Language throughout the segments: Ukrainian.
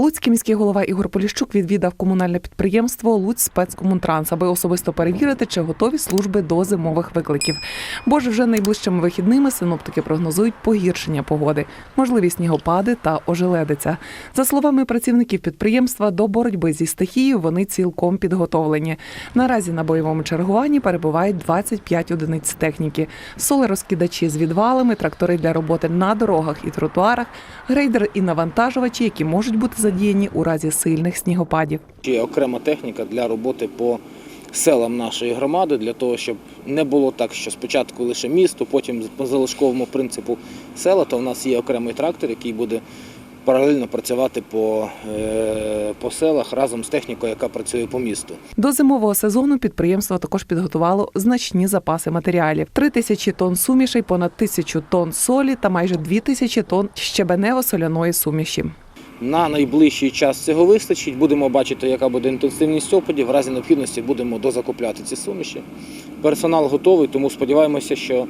Луцький міський голова Ігор Поліщук відвідав комунальне підприємство Луць спецкомунтранс, аби особисто перевірити, чи готові служби до зимових викликів. Бо ж вже найближчими вихідними синоптики прогнозують погіршення погоди, можливі снігопади та ожеледиця. За словами працівників підприємства, до боротьби зі стихією вони цілком підготовлені. Наразі на бойовому чергуванні перебувають 25 одиниць техніки, солерозкидачі з відвалами, трактори для роботи на дорогах і тротуарах, грейдер і навантажувачі, які можуть бути задіяні у разі сильних снігопадів. Є окрема техніка для роботи по селам нашої громади, для того, щоб не було так, що спочатку лише місто, потім по залишковому принципу села, то в нас є окремий трактор, який буде паралельно працювати по, е, по селах разом з технікою, яка працює по місту. До зимового сезону підприємство також підготувало значні запаси матеріалів: три тисячі тонн сумішей, понад тисячу тонн солі та майже дві тисячі тонн щебенево-соляної суміші. На найближчий час цього вистачить. Будемо бачити, яка буде інтенсивність опадів. В разі необхідності будемо дозакупляти ці суміші. Персонал готовий, тому сподіваємося, що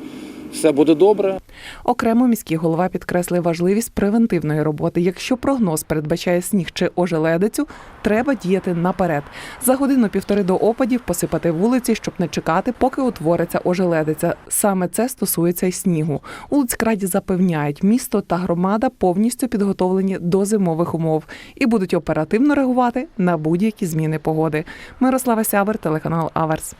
все буде добре. Окремо міський голова підкреслив важливість превентивної роботи. Якщо прогноз передбачає сніг чи ожеледицю, треба діяти наперед. За годину-півтори до опадів посипати вулиці, щоб не чекати, поки утвориться ожеледиця. Саме це стосується й снігу. У Луцькраді запевняють, місто та громада повністю підготовлені до зимових умов і будуть оперативно реагувати на будь-які зміни погоди. Мирослава Сябер, телеканал Аверс.